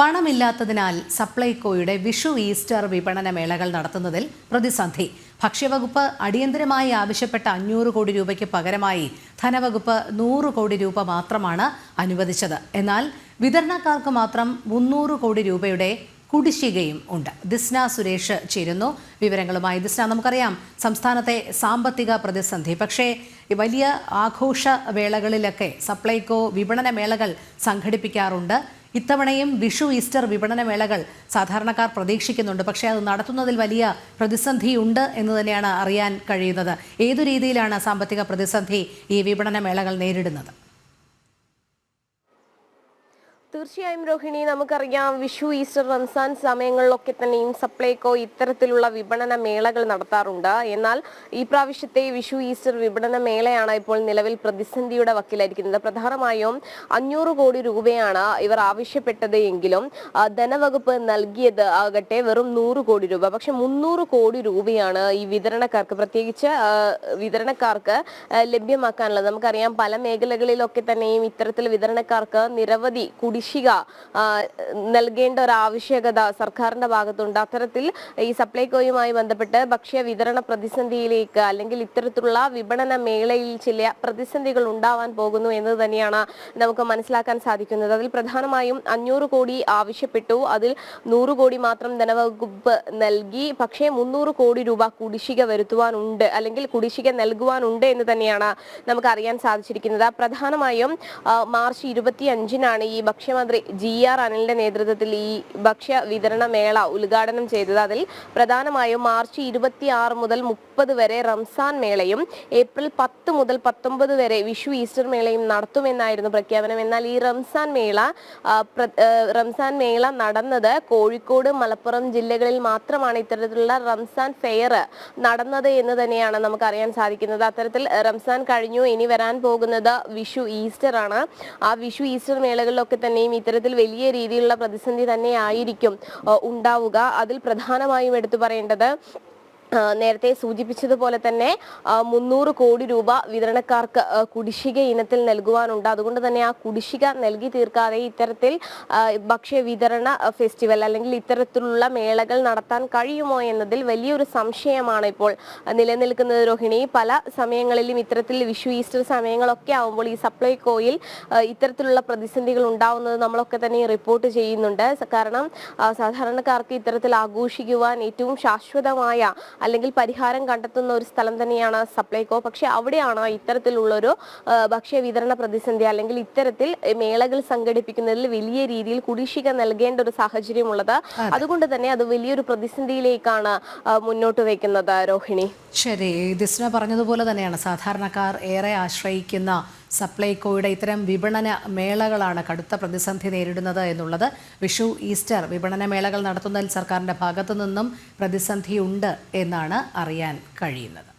പണമില്ലാത്തതിനാൽ സപ്ലൈകോയുടെ Vishu Easter വിപണന മേളകൾ നടത്തുന്നതിൽ പ്രതിസന്ധി. ഭക്ഷ്യവകുപ്പ് അടിയന്തരമായി ആവശ്യപ്പെട്ട അഞ്ഞൂറ് കോടി രൂപയ്ക്ക് പകരമായി ധനവകുപ്പ് നൂറ് കോടി രൂപ മാത്രമാണ് അനുവദിച്ചത്. എന്നാൽ വിതരണക്കാർക്ക് മാത്രം മുന്നൂറ് കോടി രൂപയുടെ കുടിശ്ശികയും ഉണ്ട്. ദിസ്ന സുരേഷ് ചേരുന്നു. വിവരങ്ങളുമായി ദിസ്ന നമുക്കറിയാം. സംസ്ഥാനത്തെ സാമ്പത്തിക പ്രതിസന്ധി. പക്ഷേ വലിയ ആഘോഷ വേളകളിലൊക്കെ സപ്ലൈകോ വിപണന മേളകൾ സംഘടിപ്പിക്കാറുണ്ട്. ഇത്തവണയും വിഷു ഈസ്റ്റർ വിപണന മേളകൾ സാധാരണക്കാർ പ്രതീക്ഷിക്കുന്നുണ്ട്. പക്ഷേ അത് നടത്തുന്നതിൽ വലിയ പ്രതിസന്ധിയുണ്ട് എന്ന് തന്നെയാണ് അറിയാൻ കഴിയുന്നത്. ഏതു രീതിയിലാണ് സാമ്പത്തിക പ്രതിസന്ധി ഈ വിപണന മേളകൾ നേരിടുന്നത്? തീർച്ചയായും രോഹിണി നമുക്കറിയാം വിഷു ഈസ്റ്റർ റംസാൻ സമയങ്ങളിലൊക്കെ തന്നെയും സപ്ലൈകോ ഇത്തരത്തിലുള്ള വിപണന മേളകൾ നടത്താറുണ്ട്. എന്നാൽ ഈ പ്രാവശ്യത്തെ വിഷു ഈസ്റ്റർ വിപണന മേളയാണ് ഇപ്പോൾ നിലവിൽ പ്രതിസന്ധിയുടെ വക്കിലായിരിക്കുന്നത്. പ്രധാനമായും അഞ്ഞൂറ് കോടി രൂപയാണ് ഇവർ ആവശ്യപ്പെട്ടത് എങ്കിലും ധനവകുപ്പ് നൽകിയത് ആകട്ടെ വെറും നൂറ് കോടി രൂപ. പക്ഷെ മുന്നൂറ് കോടി രൂപയാണ് ഈ വിതരണക്കാർക്ക് പ്രത്യേകിച്ച് വിതരണക്കാർക്ക് ലഭ്യമാക്കാനുള്ളത്. നമുക്കറിയാം പല മേഖലകളിലൊക്കെ തന്നെയും ഇത്തരത്തിൽ വിതരണക്കാർക്ക് നിരവധി കുടിശ്ശിക നൽകേണ്ട ഒരു ആവശ്യകത സർക്കാരിന്റെ ഭാഗത്തുണ്ട്. അത്തരത്തിൽ ഈ സപ്ലൈകോയുമായി ബന്ധപ്പെട്ട് ഭക്ഷ്യ വിതരണ പ്രതിസന്ധിയിലേക്ക് അല്ലെങ്കിൽ ഇത്തരത്തിലുള്ള വിപണന മേളയിൽ ചില പ്രതിസന്ധികൾ ഉണ്ടാവാൻ പോകുന്നു എന്ന് തന്നെയാണ് നമുക്ക് മനസ്സിലാക്കാൻ സാധിക്കുന്നത്. അതിൽ പ്രധാനമായും അഞ്ഞൂറ് കോടി ആവശ്യപ്പെട്ടു. അതിൽ നൂറ് കോടി മാത്രം ധനവകുപ്പ് നൽകി പക്ഷേ മുന്നൂറ് കോടി രൂപ കുടിശ്ശിക വരുത്തുവാനുണ്ട് അല്ലെങ്കിൽ കുടിശ്ശിക നൽകുവാനുണ്ട് എന്ന് തന്നെയാണ് നമുക്ക് അറിയാൻ സാധിച്ചിരിക്കുന്നത്. പ്രധാനമായും മാർച്ച് ഇരുപത്തി അഞ്ചിനാണ് ഈ ഭക്ഷ്യമന്ത്രി ജി ആർ അനിലിന്റെ നേതൃത്വത്തിൽ ഈ ഭക്ഷ്യ വിതരണ മേള ഉദ്ഘാടനം ചെയ്തത്. അതിൽ പ്രധാനമായും മാർച്ച് ഇരുപത്തി ആറ് മുതൽ മുപ്പത് വരെ റംസാൻ മേളയും ഏപ്രിൽ പത്ത് മുതൽ പത്തൊമ്പത് വരെ വിഷു ഈസ്റ്റർ മേളയും നടത്തുമെന്നായിരുന്നു പ്രഖ്യാപനം. എന്നാൽ ഈ റംസാൻ മേള റംസാൻ മേള നടന്നത് കോഴിക്കോട് മലപ്പുറം ജില്ലകളിൽ മാത്രമാണ് ഇത്തരത്തിലുള്ള റംസാൻ ഫെയർ നടന്നത് എന്ന് തന്നെയാണ് നമുക്ക് അറിയാൻ സാധിക്കുന്നത്. അത്തരത്തിൽ റംസാൻ കഴിഞ്ഞു ഇനി വരാൻ പോകുന്നത് വിഷു ഈസ്റ്റർ ആണ് ആ വിഷു ഈസ്റ്റർ മേളകളിലൊക്കെ തന്നെയും ഇത്തരത്തിൽ വലിയ രീതിയിലുള്ള പ്രതിസന്ധി തന്നെയായിരിക്കും ഉണ്ടാവുക. അതിൽ പ്രധാനമായും എടുത്തു പറയേണ്ടത് നേരത്തെ സൂചിപ്പിച്ചതുപോലെ തന്നെ മുന്നൂറ് കോടി രൂപ വിതരണക്കാർക്ക് കുടിശ്ശിക ഇനത്തിൽ നൽകുവാനുണ്ട്. അതുകൊണ്ട് തന്നെ ആ കുടിശ്ശിക നൽകി തീർക്കാതെ ഇത്തരത്തിൽ ഭക്ഷ്യ വിതരണ ഫെസ്റ്റിവൽ അല്ലെങ്കിൽ ഇത്തരത്തിലുള്ള മേളകൾ നടത്താൻ കഴിയുമോ എന്നതിൽ വലിയൊരു സംശയമാണ് ഇപ്പോൾ നിലനിൽക്കുന്നത് രോഹിണി. പല സമയങ്ങളിലും ഇത്തരത്തിൽ വിഷു ഈസ്റ്റർ സമയങ്ങളൊക്കെ ആവുമ്പോൾ ഈ സപ്ലൈകോയിൽ കോയിൽ ഇത്തരത്തിലുള്ള പ്രതിസന്ധികൾ ഉണ്ടാവുന്നത് നമ്മളൊക്കെ തന്നെ റിപ്പോർട്ട് ചെയ്യുന്നുണ്ട്. കാരണം സാധാരണക്കാർക്ക് ഇത്തരത്തിൽ ആഘോഷിക്കുവാൻ ഏറ്റവും ശാശ്വതമായ അല്ലെങ്കിൽ പരിഹാരം കണ്ടെത്തുന്ന ഒരു സ്ഥലം തന്നെയാണ് സപ്ലൈകോ. പക്ഷെ അവിടെയാണ് ഇത്തരത്തിലുള്ളൊരു ഒരു ഭക്ഷ്യ വിതരണ പ്രതിസന്ധി അല്ലെങ്കിൽ ഇത്തരത്തിൽ മേളകൾ സംഘടിപ്പിക്കുന്നതിൽ വലിയ രീതിയിൽ കുടിശ്ശിക നൽകേണ്ട ഒരു സാഹചര്യമുള്ളത്? അതുകൊണ്ട് തന്നെ അത് വലിയൊരു പ്രതിസന്ധിയിലേക്കാണ് മുന്നോട്ട് വയ്ക്കുന്നത് രോഹിണി. ശരി. ദിസ്ന പറഞ്ഞതുപോലെ തന്നെയാണ്. സാധാരണക്കാർ ഏറെ ആശ്രയിക്കുന്ന സപ്ലൈകോയുടെ ഇത്തരം വിപണന മേളകളാണ് കടുത്ത പ്രതിസന്ധി നേരിടുന്നത് എന്നുള്ളത് വിഷു ഈസ്റ്റർ വിപണന മേളകൾ നടത്തുന്നതിൽ സർക്കാരിന്റെ ഭാഗത്തു നിന്നും പ്രതിസന്ധിയുണ്ട് എന്നാണ് അറിയാൻ കഴിയുന്നത്.